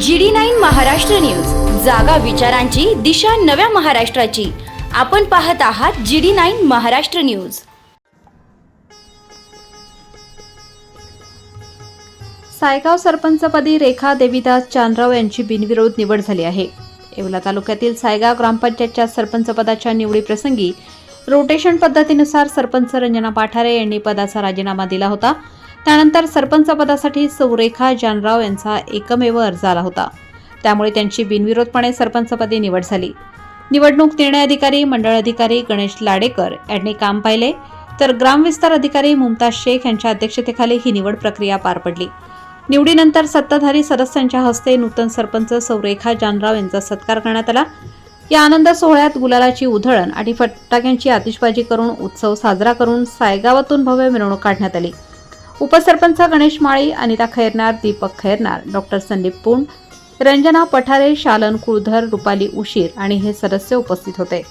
G D nine Maharashtra news. जागा विचारांची दिशा नव्या महाराष्ट्राची. आपण पाहत आहात G D nine Maharashtra news. Saygaon सरपंचपदी Rekha Devidas Chandrao यांची बिनविरोध निवड झाली आहे. येवला तालुक्यातील सायगाव ग्रामपंचायतच्या सरपंचपदाच्या निवडीप्रसंगी रोटेशन पद्धतीनुसार सरपंच रंजना पाठारे यांनी पदाचा राजीनामा दिला होता. त्यानंतर सरपंच पदासाठी सौरेखा जानराव यांचा एकमेव अर्ज आला होता. त्यामुळे त्यांची बिनविरोधपणे सरपंचपदी निवड झाली. निवडणूक निर्णय अधिकारी मंडळ अधिकारी गणेश लाडेकर यांनी काम पाहिले. तर ग्रामविस्तार अधिकारी मुमताज शेख यांच्या अध्यक्षतेखाली ही निवड प्रक्रिया पार पडली. निवडीनंतर सत्ताधारी सदस्यांच्या हस्ते नूतन सरपंच सौरेखा जानराव यांचा सत्कार करण्यात आला. या आनंद सोहळ्यात गुलालाची उधळण आणि फटाक्यांची आतिषबाजी करून उत्सव साजरा करून सायगावातून भव्य मिरवणूक काढण्यात आली. उपसरपंच गणेश माळी अनिता खैरनार दीपक खैरनार डॉक्टर संदीप पुंड रंजना पठारे शालन कुळधर रुपाली उशीर आणि हे सदस्य उपस्थित होते.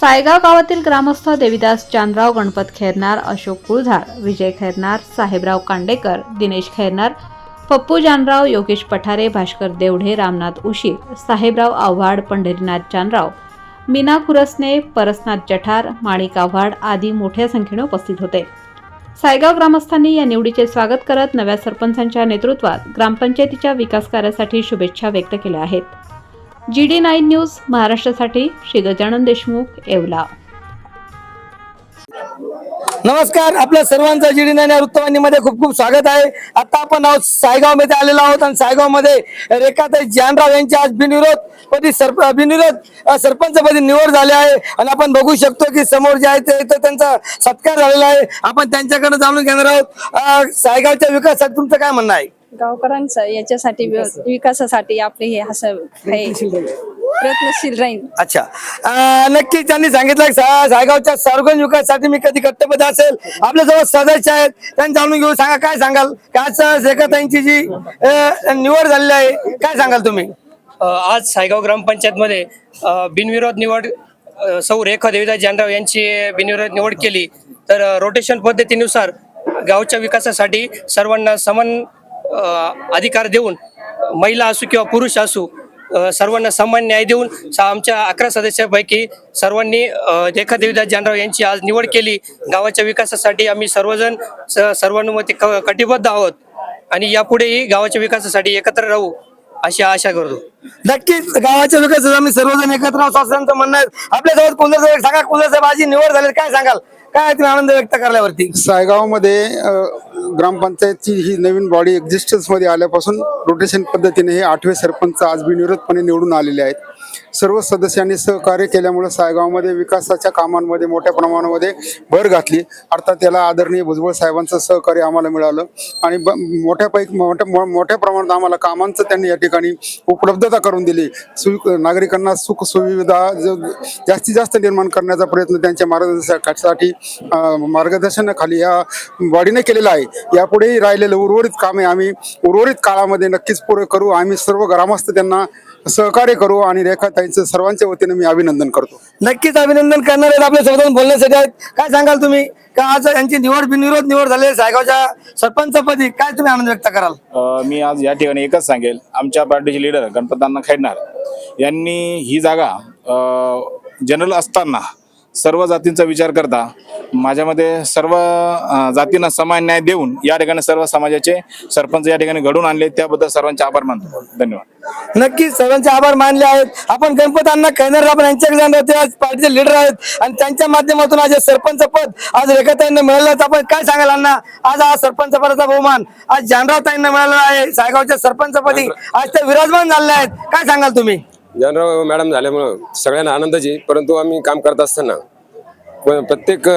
सायगाव गावातील ग्रामस्थ देविदास चांदराव गणपत खैरनार अशोक कुळधार विजय खैरनार साहेबराव कांडेकर दिनेश खैरनार पप्पू जानराव योगेश पठारे भास्कर देवढे रामनाथ उशीर साहेबराव आव्हाड पंढरीनाथ जानराव मीना कुरसने परसनाथ जठार माणिक आव्हाड आदी मोठ्या संख्येने उपस्थित होते. सायगाव ग्रामस्थांनी या निवडीचे स्वागत करत नव्या सरपंचांच्या नेतृत्वात ग्रामपंचायतीच्या विकास कार्यासाठी शुभेच्छा व्यक्त केल्या आहेत. जी डी नाईन न्यूज महाराष्ट्रासाठी श्री गजानन देशमुख येवला. नमस्कार आपल्या सर्वांचं जीडी नाईन या वृत्तवाहिनीमध्ये खूप खूप स्वागत आहे. आता आपण आहोत सायगावमध्ये आलेलो आहोत आणि सायगावमध्ये रेखाताई जानराव यांची आज बिनविरोध पदी सरप बिनविरोध सरपंचपदी निवड झाली आहे. आणि आपण बघू शकतो की समोर जे आहे ते त्यांचा सत्कार झालेला आहे. आपण त्यांच्याकडे जाणून घेणार आहोत. सायगावच्या विकासासाठी तुमचं काय म्हणणं आहे? गावकऱ्यांचा याच्यासाठी विकासासाठी आपले हे असं प्रयत्नशील राहील अच्छा. अं, नक्कीच त्यांनी सांगितलं सा- सायगावच्या सार्वजनिक विकासासाठी मी कधी कट्टबद्ध असेल? आपल्या जवळ सदस्य आहेत. त्यांनी जाणून घेऊ सांगा काय सांगाल? का आज रेखाताईंची जी अं, निवड झालेली आहे काय सांगाल तुम्ही? अ, आज सायगाव ग्रामपंचायतमध्ये अ, बिनविरोध निवड अ, सौ रेखा देविदास जानराव यांची बिनविरोध निवड केली. तर अ, रोटेशन पद्धतीनुसार गावच्या विकासासाठी सर्वांना समान अ, अधिकार देऊन महिला असू किंवा पुरुष असू सर्वांना समान न्याय देऊन स- आमच्या अकरा सदस्यापैकी सर्वांनी अ, रेखा देविदास जानराव यांची आज निवड केली. गावाच्या विकासासाठी आम्ही सर्वजण स- सर्वानुमते क- कटिबद्ध आहोत आणि यापुढेही गावाच्या विकासासाठी एकत्र राहू अशी आशा करतो. नक्कीच गावाच्या विकासासाठी आम्ही सर्वजण एकत्र आहोत. असं त्यांचं म्हणणं आहे आपल्या जवळ कुलर साहेब सांगा कुलर साहेब माझी निवड झाली काय सांगाल? काय तुम्ही आनंद व्यक्त करल्यावरती? सायगावमध्ये ग्रामपंचायतची ही नवीन बॉडी एक्झिस्टन्समध्ये आल्यापासून रोटेशन पद्धतीने हे आठवे सरपंच आज बिनविरोधपणे निवडून आलेले आहेत. सर्व सदस्यांनी सहकार्य केल्यामुळे सायगावमध्ये विकासाच्या कामांमध्ये मोठ्या प्रमाणामध्ये भर घातली. अर्थात त्याला आदरणीय भुजबळ साहेबांचं सहकार्य आम्हाला मिळालं. आणि ब- मोठ्यापैकी मोठ्या मो- मोठ्या प्रमाणात आम्हाला कामांचं त्यांनी या ठिकाणी उपलब्धता करून दिली. सु नागरिकांना सुख सुविधा जास्तीत जास्त निर्माण करण्याचा प्रयत्न त्यांच्या मार्गदर्शनासाठी मार्गदर्शनाखाली या बॉडीने केलेला आहे. यापुढेही राहिलेलं उर्वरित कामे आम्ही उर्वरित काळामध्ये नक्कीच पुरे करू. आम्ही सर्व ग्रामस्थ त्यांना सहकार्य करू आणि रेखाताईंचं सर्वांच्या वतीने मी अभिनंदन करतो. नक्कीच अभिनंदन करणार आहेत आपल्यासोबत बोलण्यासाठी. आहेत काय सांगाल तुम्ही? का आज यांची निवड बिनविरोध निवड झाली आहे? सायगावच्या सरपंचपदी काय तुम्ही आनंद व्यक्त कराल? मी आज या ठिकाणी एकच सांगेल. आमच्या पार्टीचे लीडर गणपतांना खैरनार यांनी ही जागा अ, जनरल असताना सर्व जातींचा विचार करता माझ्यामध्ये सर्व जातींना समान न्याय देऊन या ठिकाणी सर्व समाजाचे सरपंच या ठिकाणी घडून आणले त्याबद्दल सर्वांचे आभार मानतो. धन्यवाद. नक्कीच सर्वांचे आभार मानले आहेत. आपण गणपत अण्णा खैनर आपण यांच्याकडे आज पार्टीचे लीडर आहेत. आणि त्यांच्या माध्यमातून आज हे सरपंच पद आज रेखाताईंना मिळालं आपण काय सांगाल अण्णा? आज हा सरपंच पदाचा बहुमान आज जानराव ताईंना मिळालेला आहे. सायगावच्या सरपंचपदी आज ते विराजमान झालेले आहेत. काय सांगाल तुम्ही? जनराव मॅडम झाल्यामुळं सगळ्यांना आनंदाची. परंतु आम्ही काम करत असताना प्रत्येक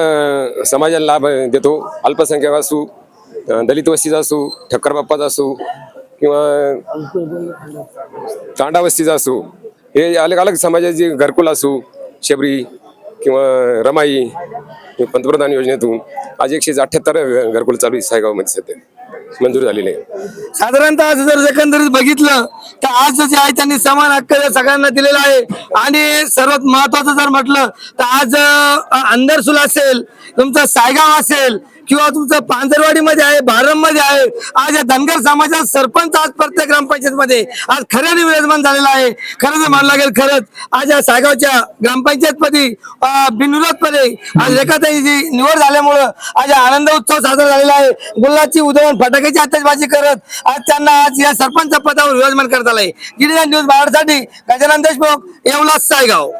समाजाला लाभ देतो. अल्पसंख्याक असू दलित वस्तीचा असू ठक्कर बाप्पाचा असू किंवा तांडा वस्तीचा असू. हे अलग अलग समाजाचे घरकुल असू शबरी किंवा रमाई. हे पंतप्रधान योजनेतून आज एकशे अठ्ठ्याहत्तर घरकुल चालू आहे सायगावमध्ये सध्या. मंजूर झालेले आहे. साधारणतः आज जर एकंदरीत बघितलं तर आज जे आहे त्यांनी समान हक्क या सगळ्यांना दिलेला आहे. आणि सर्वात महत्वाचं जर म्हटलं तर आज अं, असेल तुमचा सायगाव असेल किंवा तुमचं पांजरवाडीमध्ये आहे भारममध्ये आहे आज या धनगर समाजात सरपंच आज प्रत्येक ग्रामपंचायतमध्ये. आज खऱ्याने विराजमान झालेला आहे. खरं जर मानलं लागेल खरंच आज या सायगावच्या ग्रामपंचायतपदी बिनविरोधपणे आज रेखाताईची निवड झाल्यामुळं आज आनंद उत्सव साजरा झालेला आहे. गुलाची उधळून फटाक्याची आतषबाजी करत आज त्यांना आज या सरपंच पदावर विराजमान करत आलंय. गिरिजा न्यूज महाराष्ट्रासाठी गजानन देशमुख येवला सायगाव.